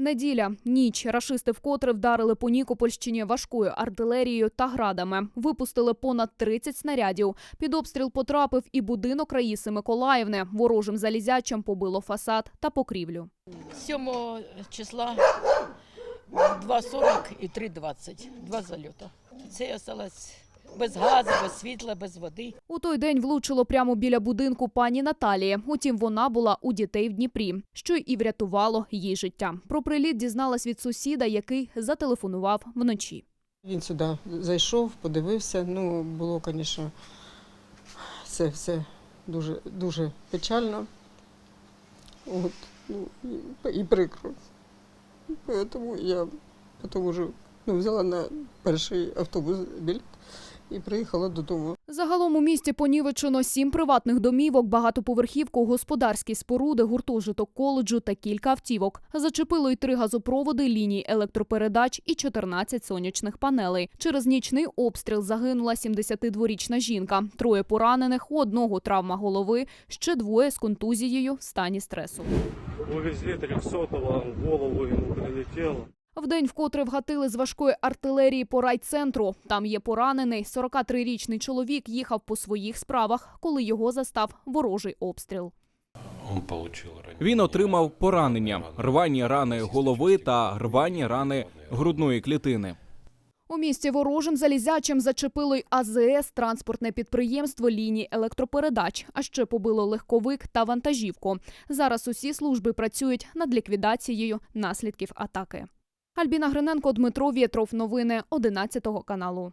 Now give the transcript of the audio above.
Неділя, ніч. Рашисти вкотре вдарили по Нікопольщині важкою артилерією та градами. Випустили понад 30 снарядів. Під обстріл потрапив і будинок Раїси Миколаївни. Ворожим залізячим побило фасад та покрівлю. 7 числа 2.40 і 3.20. Два зальота. Це я осталась без газу, без світла, без води. У той день влучило прямо біля будинку пані Наталії. Утім, вона була у дітей в Дніпрі, що і врятувало їй життя. Про приліт дізналась від сусіда, який зателефонував вночі. Він сюди зайшов, подивився. Ну, було, звісно, це все дуже, дуже печально. От, ну, і, прикро. Тому я потім уже ну, взяла на перший автобус білет і приїхала додому. Загалом у місті понівечено сім приватних домівок, багатоповерхівку, господарські споруди, гуртожиток коледжу та кілька автівок. Зачепило й три газопроводи, лінії електропередач і 14 сонячних панелей. Через нічний обстріл загинула 72-річна жінка. Троє поранених, у одного травма голови, ще двоє з контузією в стані стресу. Увезли 300-го, в голову ему прилетело. Вдень вкотре вгатили з важкої артилерії по райцентру. Там є поранений. 43-річний чоловік їхав по своїх справах, коли його застав ворожий обстріл. Он получил ранение. Він отримав поранення, рвані рани голови та рвані рани грудної клітини. У місті ворожим залізячим зачепило й АЗС, транспортне підприємство лінії електропередач, а ще побило легковик та вантажівку. Зараз усі служби працюють над ліквідацією наслідків атаки. Альбіна Гриненко, Дмитро Вєтров. Новини 11 каналу.